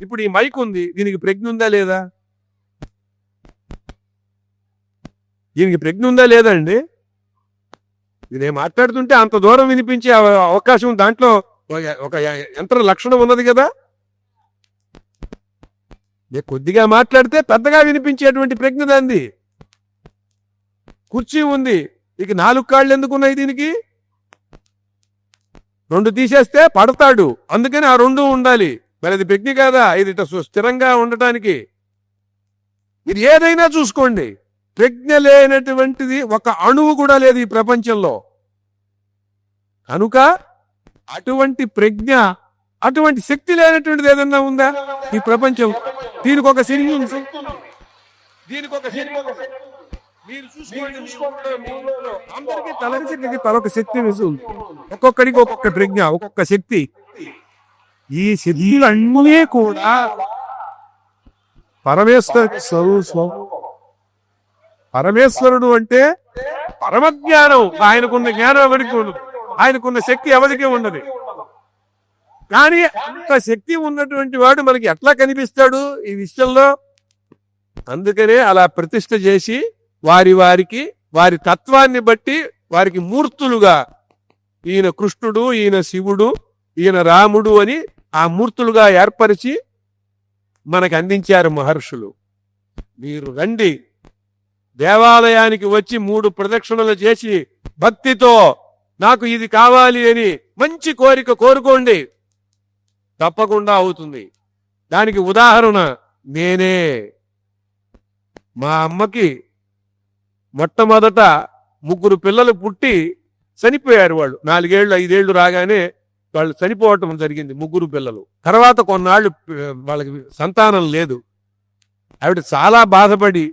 ఇప్పుడు ఈ మైక్ ఉంది దీనికి ప్రజ్ఞ ఉందా లేదా? దీనికి ప్రజ్ఞ ఉందా లేదా అండి? నేను మాట్లాడుతుంటే అంత దూరం వినిపించే అవకాశం దాంట్లో ఒక- యంత్ర లక్షణం ఉన్నది కదా? నేను కొద్దిగా మాట్లాడితే పెద్దగా వినిపించేటువంటి ప్రజ్ఞ దాంది కుర్చీ ఉంది. ఇక నాలుగు కాళ్ళు ఎందుకు ఉన్నాయి దీనికి? రెండు తీసేస్తే పడతాడు. అందుకని ఆ రెండు ఉండాలి. మరి అది ప్రజ్ఞ కాదా? ఇది స్థిరంగా ఉండటానికి. మీరు ఏదైనా చూసుకోండి. ప్రజ్ఞ లేనటువంటిది ఒక అణువు కూడా లేదు ఈ ప్రపంచంలో. కనుక అటువంటి ప్రజ్ఞ అటువంటి శక్తి లేనటువంటిది ఏదన్నా ఉందా ఈ ప్రపంచం? దీనికి ఒక సినిమా దీనికి ఒక సినిమా అందరికీ మీరు చూసుకోండి తలొక శక్తి ఉంది. ఒక్కొక్కడికి ఒక్కొక్క ప్రజ్ఞ ఒక్కొక్క శక్తి. ఈ శక్తులన్నీ కూడా పరమేశ్వరుడి స్వరూపం పరమేశ్వరుడు అంటే పరమజ్ఞానం ఆయనకున్న జ్ఞానం ఎవరికి ఉండదు ఆయనకున్న శక్తి ఎవరికి ఉండదు కానీ అంత శక్తి ఉన్నటువంటి వాడు మనకి ఎట్లా కనిపిస్తాడు ఈ విషయంలో? అందుకనే అలా ప్రతిష్ట చేసి వారి వారికి వారి తత్వాన్ని బట్టి వారికి మూర్తులుగా ఈయన కృష్ణుడు ఈయన శివుడు ఈయన రాముడు అని ఆ మూర్తులుగా ఏర్పరిచి మనకు అందించారు మహర్షులు. మీరు రండి. దేవాలయానికి వచ్చి మూడు ప్రదక్షిణలు చేసి భక్తితో నాకు ఇది కావాలి అని మంచి కోరిక కోరుకోండి. తప్పకుండా అవుతుంది. దానికి ఉదాహరణ నేనే. మా అమ్మకి మొట్టమొదట ముగ్గురు పిల్లలు పుట్టి చనిపోయారు వాళ్ళు. నాలుగేళ్ళు ఐదేళ్ళు రాగానే వాళ్ళు చనిపోవటం జరిగింది ముగ్గురు పిల్లలు. తర్వాత కొన్నాళ్ళు వాళ్ళకి సంతానం లేదు. ఆవిడ చాలా బాధపడి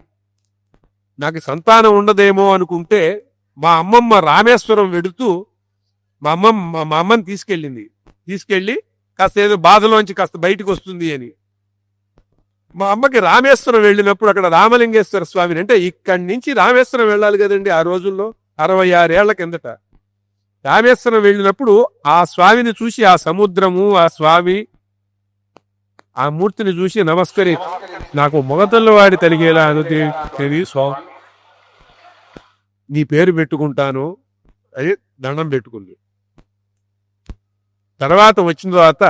నాకు సంతానం ఉండదేమో అనుకుంటే మా అమ్మమ్మ రామేశ్వరం వెడుతూ మా అమ్మమ్మ మా అమ్మని తీసుకెళ్ళింది. తీసుకెళ్ళి కాస్త ఏదో బాధలోంచి కాస్త బయటకు వస్తుంది అని. మా అమ్మకి రామేశ్వరం వెళ్ళినప్పుడు అక్కడ రామలింగేశ్వర స్వామిని అంటే ఇక్కడి నుంచి రామేశ్వరం వెళ్ళాలి కదండి ఆ రోజుల్లో అరవై ఆరేళ్ళ కిందట. రామేశ్వరం వెళ్ళినప్పుడు ఆ స్వామిని చూసి ఆ సముద్రము ఆ స్వామి ఆ మూర్తిని చూసి నమస్కరి. నాకు మొగతల్లో వాడి తలిగేలా అనుదేవి స్వామి. నీ పేరు పెట్టుకుంటాను. అది దండం పెట్టుకుంది. తర్వాత వచ్చిన తర్వాత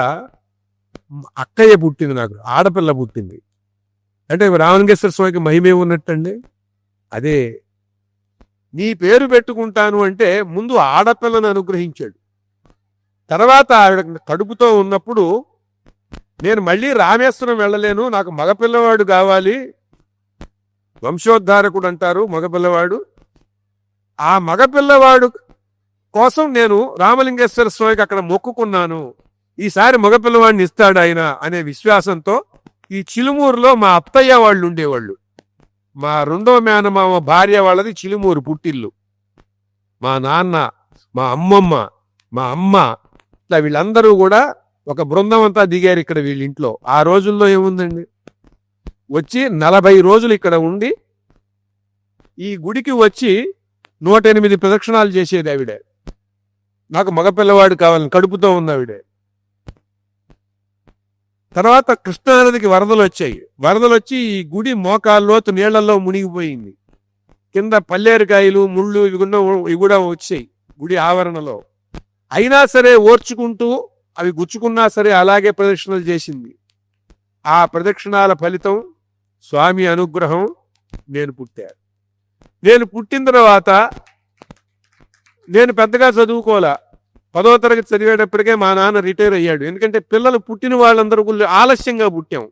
అక్కయ్య పుట్టింది నాకు ఆడపిల్ల పుట్టింది. అంటే రామలింగేశ్వర స్వామికి మహిమే ఉన్నట్టండి? అదే నీ పేరు పెట్టుకుంటాను అంటే ముందు ఆడపిల్లను అనుగ్రహించాడు. తర్వాత ఆవిడ కడుపుతో ఉన్నప్పుడు నేను మళ్ళీ రామేశ్వరం వెళ్ళలేను నాకు మగపిల్లవాడు కావాలి. వంశోద్ధారకుడు అంటారు మగపిల్లవాడు. ఆ మగపిల్లవాడు కోసం నేను రామలింగేశ్వర స్వామికి అక్కడ మొక్కుకున్నాను. ఈసారి మగపిల్లవాడిని ఇస్తాడు ఆయన అనే విశ్వాసంతో ఈ చిలుమూరులో మా అత్తయ్య వాళ్ళు ఉండేవాళ్ళు. మా రెండో మేనమామ భార్య వాళ్ళది చిలుమూరు పుట్టిల్లు. మా నాన్న మా అమ్మమ్మ మా అమ్మ ఇట్లా వీళ్ళందరూ కూడా ఒక బృందం అంతా దిగారు ఇక్కడ వీళ్ళింట్లో. ఆ రోజుల్లో ఏముందండి? వచ్చి నలభై రోజులు ఇక్కడ ఉండి ఈ గుడికి వచ్చి నూట ఎనిమిది ప్రదక్షిణాలు చేసేది ఆవిడ. నాకు మగపిల్లవాడు కావాలని కడుపుతో ఉంది ఆవిడే. తర్వాత కృష్ణానదికి వరదలు వచ్చాయి. వరదలు వచ్చి ఈ గుడి మోకాల్లోతు నీళ్ళలో మునిగిపోయింది. కింద పల్లేరుకాయలు ముళ్ళు ఇవి ఇవి కూడా వచ్చాయి గుడి ఆవరణలో. అయినా సరే ఓర్చుకుంటూ అవి గుచ్చుకున్నా సరే అలాగే ప్రదక్షిణలు చేసింది. ఆ ప్రదక్షిణాల ఫలితం స్వామి అనుగ్రహం నేను పుట్టాను. నేను పుట్టిన తర్వాత నేను పెద్దగా చదువుకోలే. పదో తరగతి చదివేటప్పటికే మా నాన్న రిటైర్ అయ్యాడు. ఎందుకంటే పిల్లలు పుట్టిన వాళ్ళందరూ కూడా ఆలస్యంగా పుట్టాం.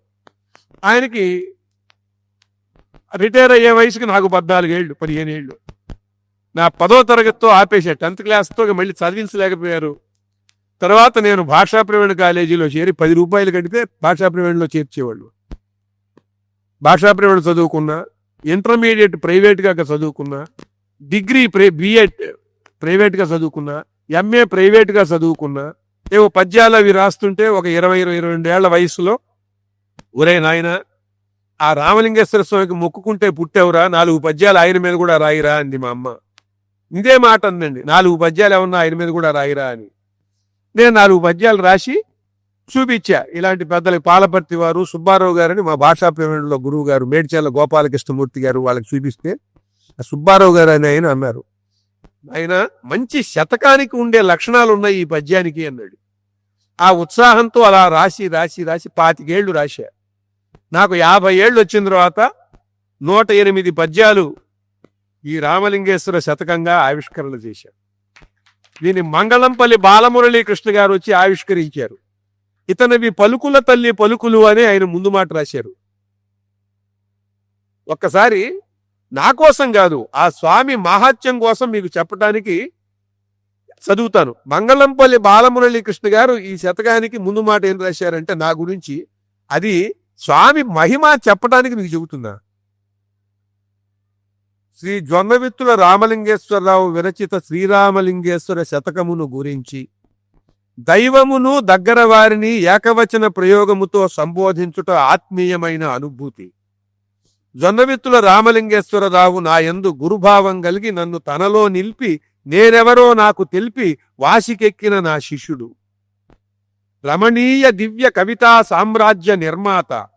ఆయనకి రిటైర్ అయ్యే వయసుకి నాకు పద్నాలుగేళ్ళు పదిహేను ఏళ్ళు నా పదో తరగతితో ఆపేసా టెన్త్ క్లాస్తో మళ్ళీ చదివించలేకపోయారు. తర్వాత నేను భాషా ప్రవీణ కాలేజీలో చేరి పది రూపాయలు కడితే భాషా ప్రవీణలో చేర్చేవాళ్ళు. భాషా ప్రవీణ చదువుకున్నా ఇంటర్మీడియట్ ప్రైవేట్గా చదువుకున్నా డిగ్రీ ప్రై బిఎడ్ ప్రైవేట్గా చదువుకున్నా ఎంఏ ప్రైవేట్గా చదువుకున్నా ఏవో పద్యాలు అవి రాస్తుంటే ఒక ఇరవై ఇరవై రెండేళ్ళ వయసులో ఒరే నాయన ఆ రామలింగేశ్వర స్వామికి మొక్కుకుంటే పుట్టేవురా నాలుగు పద్యాలు ఆయన మీద కూడా రాయిరా అంది మా అమ్మ. ఇదే మాట అందండి నాలుగు పద్యాలు ఏమన్నా ఆయన మీద కూడా రాయిరా అని. నేను నాలుగు పద్యాలు రాసి చూపించా. ఇలాంటి పెద్దలకి పాలపర్తి వారు సుబ్బారావు గారని మా భాషా ప్రేమలో గురువు గారు మేడ్చల్ల గోపాలకృష్ణమూర్తి గారు వాళ్ళకి చూపిస్తే సుబ్బారావు గారు అని ఆయన అన్నారు. ఆయన మంచి శతకానికి ఉండే లక్షణాలు ఉన్నాయి ఈ పద్యానికి అన్నాడు. ఆ ఉత్సాహంతో అలా రాసి రాసి రాసి పాతికేళ్ళు రాశా. నాకు యాభై ఏళ్ళు వచ్చిన తర్వాత నూట ఎనిమిది పద్యాలు ఈ రామలింగేశ్వర శతకంగా ఆవిష్కరణ చేశారు దీన్ని మంగళంపల్లి బాలమురళీకృష్ణ గారు వచ్చి ఆవిష్కరించారు. ఇతనివి పలుకుల తల్లి పలుకులు అని ఆయన ముందు మాట రాశారు. ఒక్కసారి నా కోసం కాదు ఆ స్వామి మహాత్యం కోసం మీకు చెప్పడానికి చదువుతాను. మంగళంపల్లి బాలమురళీ కృష్ణ గారు ఈ శతకానికి ముందు మాట ఏం రాశారంటే నా గురించి అది స్వామి మహిమ చెప్పడానికి మీకు చెబుతున్నా. శ్రీ జొన్నవిత్తుల రామలింగేశ్వరరావు విరచిత శ్రీరామలింగేశ్వర శతకమును గురించి దైవమును దగ్గర వారిని ఏకవచన ప్రయోగముతో సంబోధించుట ఆత్మీయమైన అనుభూతి. జొన్నవిత్తుల రామలింగేశ్వరరావు నా యందు గురుభావం కలిగి నన్ను తనలో నిలిపి నేనెవరో నాకు తెలిపి వాసికెక్కిన నా శిష్యుడు. రమణీయ దివ్య కవితా సామ్రాజ్య నిర్మాత.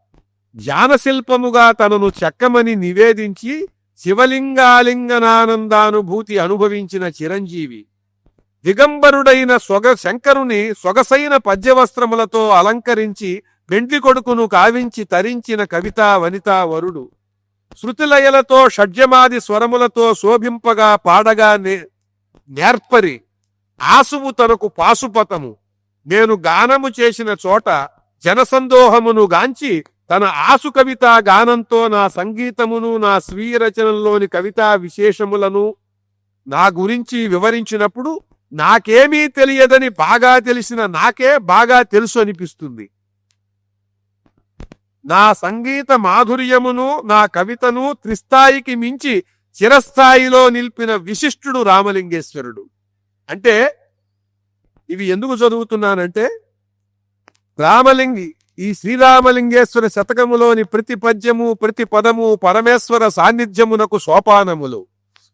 ధ్యానశిల్పముగా తనను చెక్కమని నివేదించి శివలింగాలింగనానందానుభూతి అనుభవించిన చిరంజీవి. దిగంబరుడైన సొగ శంకరుని సొగసైన పద్యవస్త్రములతో అలంకరించి పెండ్లి కొడుకును కావించి తరించిన కవితా వనితా వరుడు. శృతిలయలతో షడ్జమాది స్వరములతో శోభింపగా పాడగా నే నేర్పరి. ఆసువు తనకు పాశుపతము. నేను గానము చేసిన చోట జనసందోహమును గాంచి తన ఆసు కవితా గానంతో నా సంగీతమును నా స్వీయ రచనల్లోని కవితా విశేషములను నా గురించి వివరించినప్పుడు నాకేమీ తెలియదని బాగా తెలిసిన నాకే బాగా తెలుసు అనిపిస్తుంది. నా సంగీత మాధుర్యమును నా కవితను త్రిస్థాయికి మించి చిరస్థాయిలో నిలిపిన విశిష్టుడు రామలింగేశ్వరుడు. అంటే ఇవి ఎందుకు చదువుతున్నానంటే రామలింగి ఈ శ్రీరామలింగేశ్వర శతకములోని ప్రతి పద్యము ప్రతి పదము పరమేశ్వర సాన్నిధ్యమునకు సోపానములు.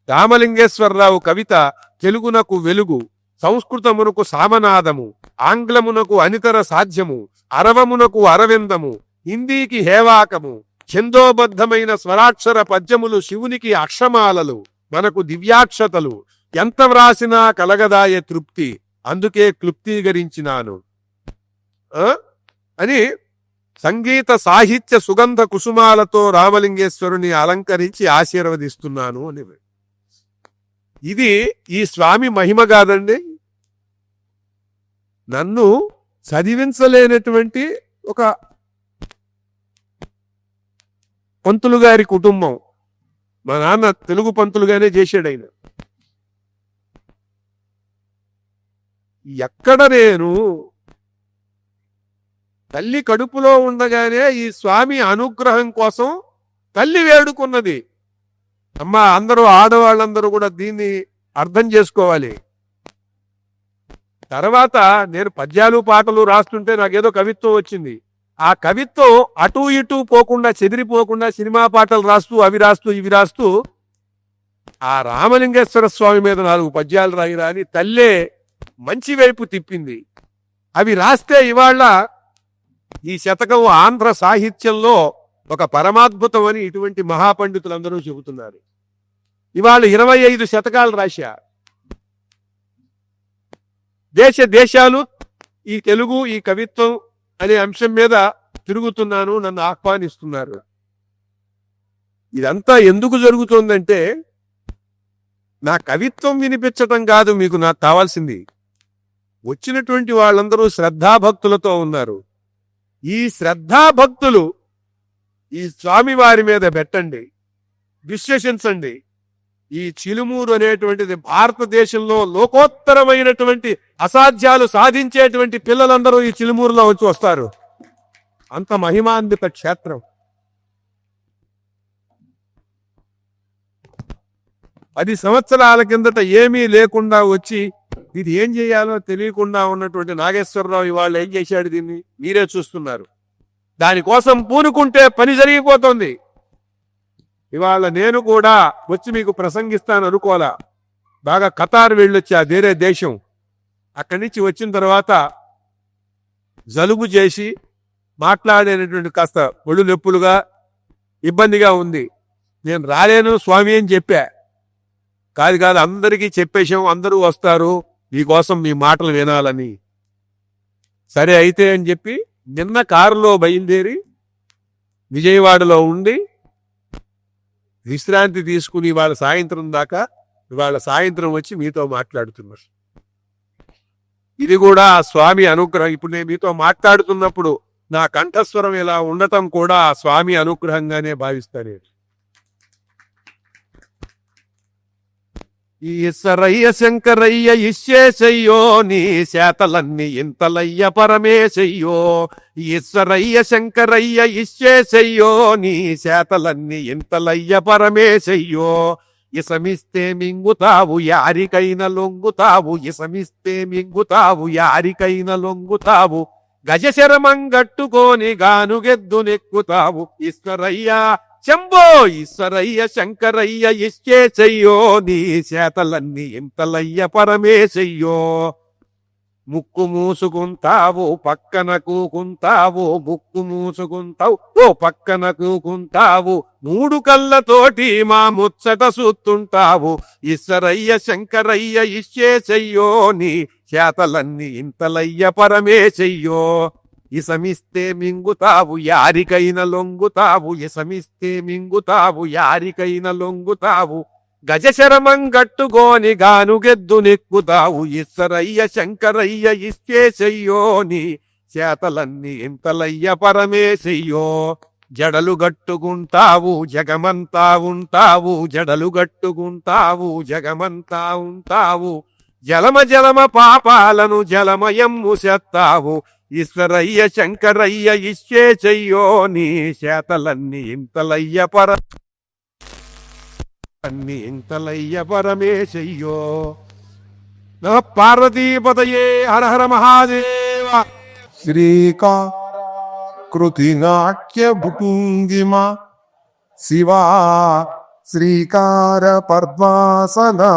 రామలింగేశ్వరరావు కవిత తెలుగునకు వెలుగు సంస్కృతమునకు సామనాదము ఆంగ్లమునకు అనితర సాధ్యము అరవమునకు అరవిందము హిందీకి హేవాకము ఛందోబద్ధమైన స్వరాక్షర పద్యములు శివునికి అక్షమాలలు మనకు దివ్యాక్షతలు. ఎంత వ్రాసినా కలగదాయే తృప్తి అందుకే క్లుప్తీకరించినాను. అని సంగీత సాహిత్య సుగంధ కుసుమాలతో రామలింగేశ్వరుని అలంకరించి ఆశీర్వదిస్తున్నాను అని. ఇది ఈ స్వామి మహిమ కాదండి. నన్ను చదివించలేనటువంటి ఒక పంతులు గారి కుటుంబం. మా నాన్న తెలుగు పంతులుగానే చేశాడు ఆయన. ఎక్కడ నేను తల్లి కడుపులో ఉండగానే ఈ స్వామి అనుగ్రహం కోసం తల్లి వేడుకున్నది. అమ్మ అందరూ ఆడవాళ్ళందరూ కూడా దీన్ని అర్థం చేసుకోవాలి. తర్వాత నేను పద్యాలు పాటలు రాస్తుంటే నాకేదో కవిత్వం వచ్చింది. ఆ కవిత్వం అటు ఇటు పోకుండా చెదిరిపోకుండా సినిమా పాటలు రాస్తూ అవి రాస్తూ ఇవి రాస్తూ ఆ రామలింగేశ్వర స్వామి మీద నాలుగు పద్యాలు రాయిరా అని తల్లే మంచి వైపు తిప్పింది. అవి రాస్తే ఇవాళ ఈ శతకం ఆంధ్ర సాహిత్యంలో ఒక పరమాద్భుతం అని ఇటువంటి మహాపండితులందరూ చెబుతున్నారు. ఇవాళ ఇరవై ఐదు శతకాలు రాశా. దేశ దేశాలు ఈ తెలుగు ఈ కవిత్వం అనే అంశం మీద తిరుగుతున్నాను నన్ను ఆహ్వానిస్తున్నారు. ఇదంతా ఎందుకు జరుగుతోందంటే నా కవిత్వం వినిపించటం కాదు మీకు నాకు కావాల్సింది. వచ్చినటువంటి వాళ్ళందరూ శ్రద్ధాభక్తులతో ఉన్నారు. ఈ శ్రద్ధాభక్తులు ఈ స్వామి వారి మీద పెట్టండి. విశ్వసించండి. ఈ చిలుమూరు అనేటువంటిది భారతదేశంలో లోకోత్తరమైనటువంటి అసాధ్యాలు సాధించేటువంటి పిల్లలందరూ ఈ చిలుమూరులో వచ్చి వస్తారు. అంత మహిమాన్విత క్షేత్రం. పది సంవత్సరాల కిందట ఏమీ లేకుండా వచ్చి ఇది ఏం చేయాలో తెలియకుండా ఉన్నటువంటి నాగేశ్వరరావు ఇవాళ ఏం చేశాడు దీన్ని? మీరే చూస్తున్నారు. దానికోసం పూనుకుంటే పని జరిగిపోతుంది. ఇవాళ నేను కూడా వచ్చి మీకు ప్రసంగిస్తాను అనుకోలా బాగా ఖతార్ వెళ్ళొచ్చా? వేరే దేశం. అక్కడి నుంచి వచ్చిన తర్వాత జలుబు చేసి మాట్లాడేటటువంటి కాస్త ఒళ్ళు నొప్పులుగా ఇబ్బందిగా ఉంది. నేను రాలేను స్వామి అని చెప్పా. కాదు కాదు అందరికీ చెప్పేశాం అందరూ వస్తారు మీకోసం మీ మాటలు వినాలని. సరే అయితే అని చెప్పి నిన్న కారులో బయలుదేరి విజయవాడలో ఉండి విశ్రాంతి తీసుకుని ఇవాళ సాయంత్రం దాకా ఇవాళ సాయంత్రం వచ్చి మీతో మాట్లాడుతున్నారు. ఇది కూడా ఆ స్వామి అనుగ్రహం. ఇప్పుడు నేను మీతో మాట్లాడుతున్నప్పుడు నా కంఠస్వరం ఇలా ఉండటం కూడా ఆ స్వామి అనుగ్రహంగానే భావిస్తాను ఈశ్వరయ్య శంకరయ్య ఇశ్చేసయ్యో నీ శాతలన్నీ ఇంతలయ్య పరమేశయ్యో ఈశ్వరయ్య శంకరయ్య ఇశ్చేసయ్యో నీ శాతలన్నీ ఇంతలయ్య పరమేశయ్యో ఇసమిస్తే మింగుతావు యారికైన లొంగుతావు ఇసమిస్తే మింగుతావు యారికైన లొంగుతావు. గజశరమంగట్టుకోని గానుగెద్దు నెక్కుతావు. ఈశ్వరయ్యా శంభో ఈశ్వరయ్య శంకరయ్య ఇశ్చేసయ్యో నీ చేతలన్నీ ఇంతలయ్య పరమేశయ్యో ముక్కు మూసుకుంటావు పక్కన కూకుంటావు ముక్కు మూసుకుంటావు ఓ పక్కన కూకుంటావు మూడు కళ్ళతోటి మా ముచ్చట సూత్తుంటావు. ఈశ్వరయ్య శంకరయ్య ఇశ్చేసయ్యో నీ చేతలన్నీ ఇంతలయ్య పరమేశయ్యో ఇసమిస్తే మింగుతావు యారికైన లొంగుతావు ఇసమిస్తే మింగుతావు యారికైన లొంగుతావు. గజశరమం గట్టుగోని గానుగెద్దు నెక్కుతావు ఇස්සరయ్య శంకరయ్య ఇచ్చేసయ్యో నీ చేతలన్నీ ఇంతలయ్య పరమేశయ్యో జడలు గట్టుకుంటావు జగమంతా ఉంటావు జడలు గట్టుకుంటావు జగమంతా ఉంటావు. జలమ జలమ పాపాలను జలమయమ్ము చేస్తావు ఈశ్వరయ్య శంకరయ్య ఇచ్చే చెయ్యో నీ చేతలన్నీ ఇంతలయ్య పర అన్ని ఇంతలయ్య పరమేశయ్యో నమ పార్వతీపతయే హర హర మహాదేవ. శ్రీకాకృతినాట్య భుకుంగిమ శివా శ్రీకార పద్మాసనా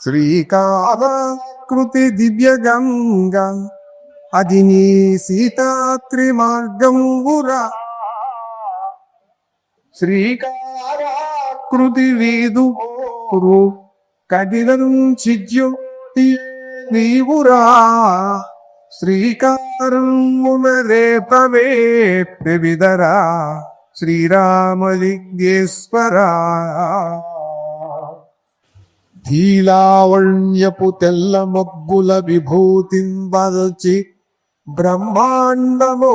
శ్రీకారకృతి దివ్య గంగ అది నీ సీతాత్రి మార్గంబురా శ్రీకారాకృతి వీదు కదిలను చిజ్యు నీవురా. శ్రీకారమునరే ప్రవేశిదరా శ్రీరామలింగేశ్వరా. ధీలావణ్యపు తెల్ల మగ్గుల విభూతిం బ్రహ్మాండము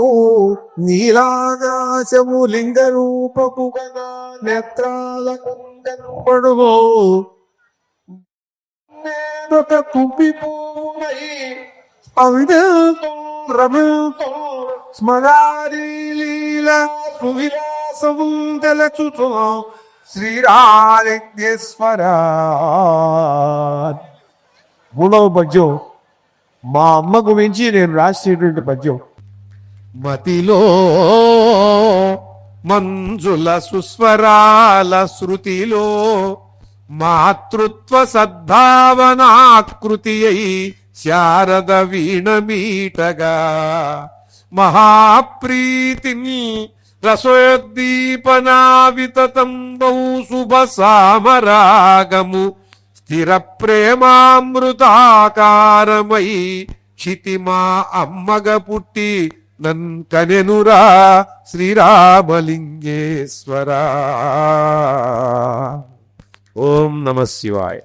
నీలాకాశము లింగ రూపపు గణ నేత్రాల కుంగనపడుము నేనొక కుప్పిపూనై స్పందిల్తూ లీల సువిలాసము తెలచుతూ శ్రీరాలింగేశ్వర మూడవ పద్యం మా అమ్మ గురించి నేను రాసేటువంటి పద్యం. మతిలో మంజుల సుస్వరాల శృతిలో మాతృత్వ సద్భావనాకృతి అయి శారద వీణమీటగా మహాప్రీతిని రసోద్దీపనా వితతంబౌ శుభ సామరాగము స్థిర ప్రేమామృతాకారమై క్షితిమా అమ్మగ పుట్టి నన్ కనెనురా శ్రీరామలింగేశ్వర ఓం నమ శివాయ